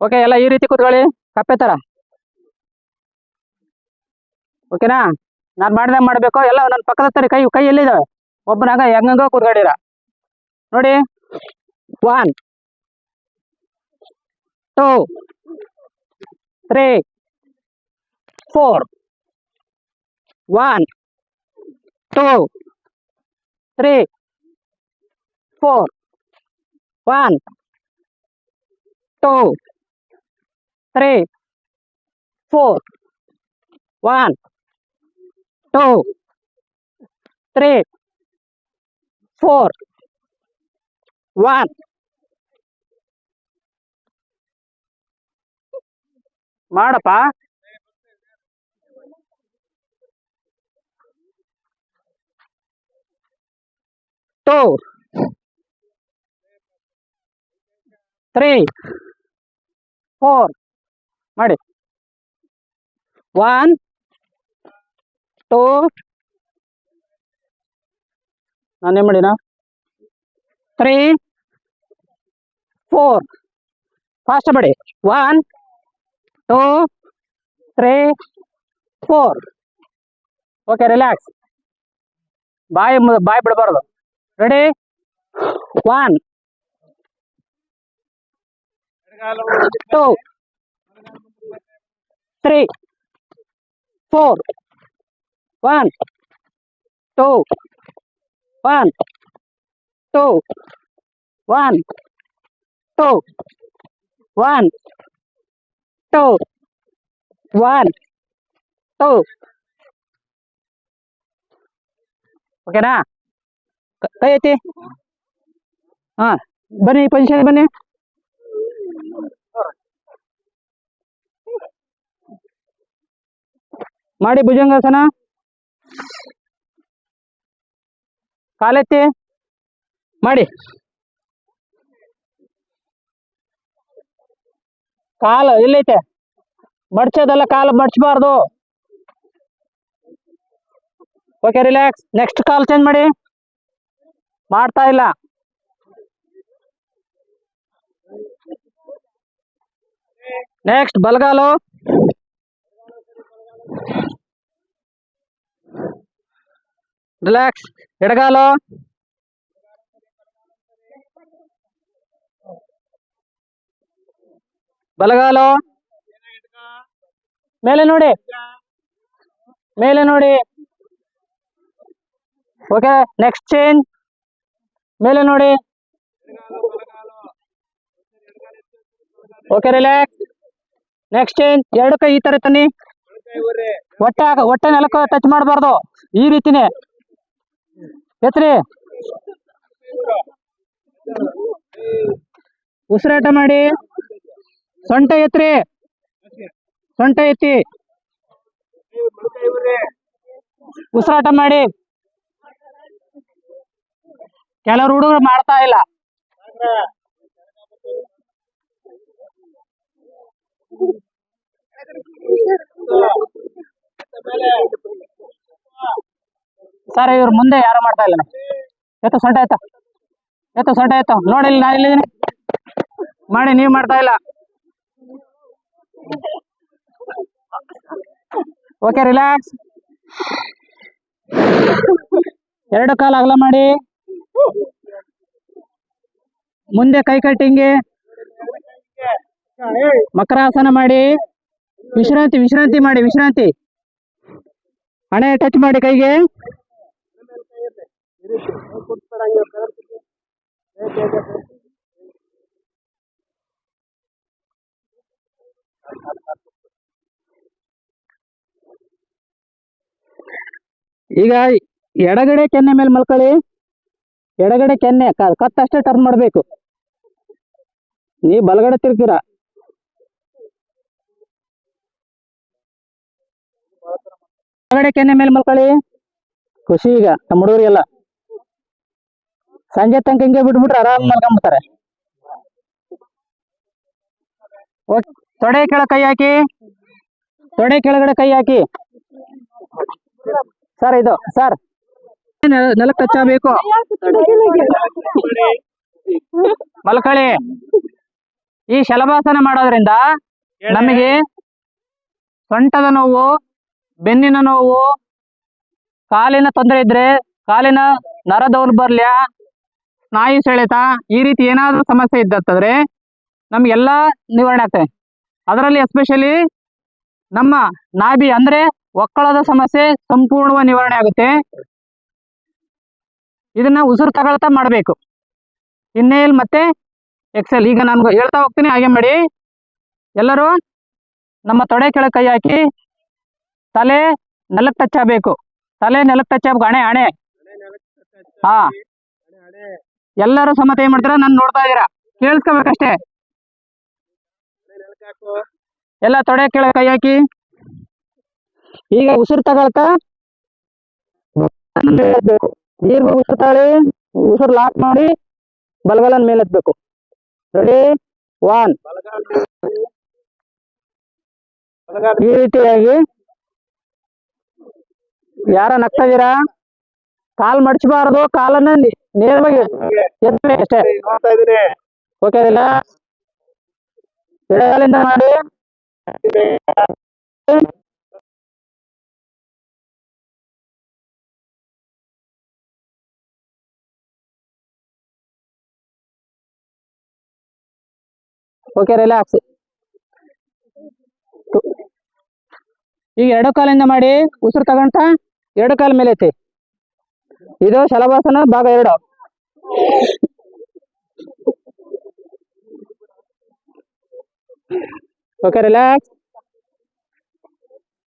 Okay ಎಲ್ಲ ಈ ರೀತಿ ಕೂತ್ಕೊಳ್ಳಿ. ಕಪ್ಪೆ ಥರ ಓಕೆನಾ ನಾನು ಮಾಡ್ದಂಗೆ ಮಾಡಬೇಕು. ಎಲ್ಲ ನನ್ನ ಪಕ್ಕದ ತರ. ಕೈ ಕೈ ಎಲ್ಲಿದ್ದಾವೆ ಒಬ್ಬನಾಗ ಹೆಂಗಂಗೋ ಕೂತ್ಕೊಂಡಿರ. ನೋಡಿ. One two three four one two three four one two three four one two three four one ಮಾಡಪ್ಪ. ಟೂ ತ್ರೀ ಫೋರ್ ಮಾಡಿ. ಒನ್ ಟೂ ನಾನೇನು ಮಾಡಿನ? ತ್ರೀ ಫೋರ್ ಫಾಸ್ಟ್ ಮಾಡಿ. One two three four okay relax ಬಾಯಿ ಮು- ಬಾಯಿ ಬಿಡಬಾರ್ದು. Ready one two three, four, one, two, one, two, one, two, one, two, one, two. Okay na? Kaya ate. Ah, bani, position bani. ಮಾಡಿ ಭುಜಂಗಾಸನ ಕಾಲೆತ್ತಿ. ಮಾಡಿ. ಕಾಲು ಎಲ್ಲೈತೆ? ಮಡ್ಚೋದಲ್ಲ ಕಾಲು ಮಡ್ಚಬಾರ್ದು. ಓಕೆ ರಿಲ್ಯಾಕ್ಸ್ ನೆಕ್ಸ್ಟ್ ಕಾಲ್ ಚೇಂಜ್ ಮಾಡಿ. ಮಾಡ್ತಾ ಇಲ್ಲ. ನೆಕ್ಸ್ಟ್ ಬಲಗಾಲು. ರಿಲ್ಯಾಕ್ಸ್ ಎಡಗಾಲು. ಬಲಗಾಲು. ಮೇಲೆ ನೋಡಿ. ಮೇಲೆ ನೋಡಿ. ಓಕೆ ನೆಕ್ಸ್ಟ್ ಚೇಂಜ್ ಮೇಲೆ ನೋಡಿ. ಓಕೆ ರಿಲ್ಯಾಕ್ಸ್ ನೆಕ್ಸ್ಟ್ ಚೇಂಜ್ ಎರಡಕ್ಕೆ ಈ ತರ ತನ್ನಿ. ಹೊಟ್ಟೆ ಹೊಟ್ಟೆ ನೆಲಕ್ಕೆ ಟಚ್ ಮಾಡಬಾರ್ದು. ಈ ರೀತಿನೇ. ಎತ್ರಿ ಉಸಿರಾಟ ಮಾಡಿ. ಸೊಂಟ ಎತ್ರಿ. ಸೊಂಟ ಎತ್ತಿ. ಉಸಿರಾಟ ಮಾಡಿ. ಕೆಲವರು ಹುಡುಗರು ಮಾಡ್ತಾ ಇಲ್ಲ. ಸರ್, ಇವ್ರು ಮುಂದೆ ಯಾರು ಮಾಡ್ತಾ ಇಲ್ಲ? ಎತ್ತ, ಸೊಂಟ ಎತ್ತ. ಎತ್ತ, ಸೊಂಟ ಎತ್ತ. ನೋಡಿ, ಇಲ್ಲಿ ನಾನು ಇಲ್ಲಿದ್ದೀನಿ. ಮಾಡಿ, ನೀವು ಮಾಡ್ತಾ ಇಲ್ಲ. ಓಕೆ ರಿಲ್ಯಾಕ್ಸ್ ಎರಡು ಕಾಲು ಅಗಲ ಮಾಡಿ. ಮುಂದೆ ಕೈ ಕಟ್ಟಿಂಗೆ. ಮಕರಾಸನ ಮಾಡಿ. ವಿಶ್ರಾಂತಿ ವಿಶ್ರಾಂತಿ ಮಾಡಿ, ವಿಶ್ರಾಂತಿ. ಹಣೆ ಟಚ್ ಮಾಡಿ ಕೈಗೆ. ಈಗ ಎಡಗಡೆ ಕೆನ್ನೆ ಮೇಲೆ ಮಲ್ಕೊಳ್ಳಿ. ಎಡಗಡೆ ಕೆನ್ನೆ ಕತ್ತಷ್ಟೇ ಟರ್ನ್ ಮಾಡಬೇಕು. ನೀವು ಬಲಗಡೆ ತಿರ್ತೀರ ಕೆನ್ನೆ ಮೇಲೆ ಮಲ್ಕೊಳ್ಳಿ. ಖುಷಿ ಈಗ, ನಮ್ಮ ಹುಡುಗರಿಗೆಲ್ಲ. ಸಂಜೆ ತನಕ ಹಿಂಗೆ ಬಿಟ್ಬಿಟ್ರೆ ಆರಾಮ್ ಮಲ್ಕೊಂಡ್ಬಿಡ್ತಾರೆ ತೊಡೆ ಕೆಳ ಕೈ ಹಾಕಿ. ತೊಡೆ ಕೆಳಗಡೆ ಕೈ ಹಾಕಿ. ಸರ್ ಇದು ಸರ್. ನೆಲಕ್ ಟಚ್ ಆಗ್ಬೇಕು. ಮಲ್ಕಳಿ ಈ ಶಲಭಾಸನ ಮಾಡೋದ್ರಿಂದ ನಮಗೆ ಸೊಂಟದ ನೋವು ಬೆನ್ನಿನ ನೋವು ಕಾಲಿನ ತೊಂದರೆ ಇದ್ರೆ ಕಾಲಿನ ನರ ದೌರ್ಬಲ್ಯ ಸ್ನಾಯು ಸೆಳೆತ ಈ ರೀತಿ ಏನಾದರೂ ಸಮಸ್ಯೆ ಇದ್ದತ್ತಂದ್ರೆ ನಮಗೆಲ್ಲ ನಿವಾರಣೆ ಆಗ್ತದೆ ಅದರಲ್ಲಿ ಎಸ್ಪೆಷಲಿ ನಮ್ಮ ನಾಭಿ ಅಂದ್ರೆ ಒಕ್ಕಳದ ಸಮಸ್ಯೆ ಸಂಪೂರ್ಣವಾಗಿ ನಿವಾರಣೆ ಆಗುತ್ತೆ. ಇದನ್ನ ಉಸಿರು ತಗೊಳ್ತಾ ಮಾಡಬೇಕು. ಇನ್ನೇಲ್ ಮತ್ತೆ ಎಕ್ಸೆಲ್. ಈಗ ನಾನು ಹೇಳ್ತಾ ಹೋಗ್ತೀನಿ ಹಾಗೆ ಮಾಡಿ. ಎಲ್ಲರೂ ನಮ್ಮ ತೊಡೆ ಕೆಳ ಕೈ ಹಾಕಿ ತಲೆ ನೆಲಕ್ಕೆ ಟಚ್ ಆಗಬೇಕು. ತಲೆ ನೆಲಕ್ಕೆ ಟಚ್ ಆಗಬೇಕು. ಹಣೆ ಹಣೆ. ಹಾ. ಎಲ್ಲರೂ ಸಮತೆ ಏನ್ ಮಾಡ್ತೀರಾ? ನಾನು ನೋಡ್ತಾ ಇದೀರಾ ಕೇಳಿಸ್ಕೋಬೇಕಷ್ಟೇ. ಎಲ್ಲ ತೊಡೆ ಕೇಳ ಕೈ ಹಾಕಿ. ಈಗ ಉಸಿರು ತಗೊಳ್ತಾ. ದೀರ್ಘ ಉಸಿರು ತಾಳಿ, ಉಸಿರು ಲಾಕ್ ಮಾಡಿ, ಬಲಗಲನ್ ಮೇಲೆ ಎತ್ಬೇಕು. ರೆಡಿ ಒನ್ ಈ ರೀತಿಯಾಗಿ. ಯಾರ ನಗ್ತಾ ಇದೀರಾ ಕಾಲ್ ಮಡಚಬಾರದು, ಕಾಲನ್ನ ನೇರವಾಗಿ ಅಷ್ಟೇ. ಓಕೆ ಇಲ್ಲ ಎಡಗಾಲಿಂದ ಮಾಡಿ. ಓಕೆ ರಿಲ್ಯಾಕ್ಸ್ ಈಗ ಎರಡು ಕಾಲಿಂದ ಮಾಡಿ. ಉಸಿರು ತಗೊಂತ ಎರಡು ಕಾಲ ಮೇಲೆ ಐತಿ ಇದು ಶಲಭಾಸನ ಭಾಗ ಎರಡು ಓಕೆ ರಿಲ್ಯಾಕ್ಸ್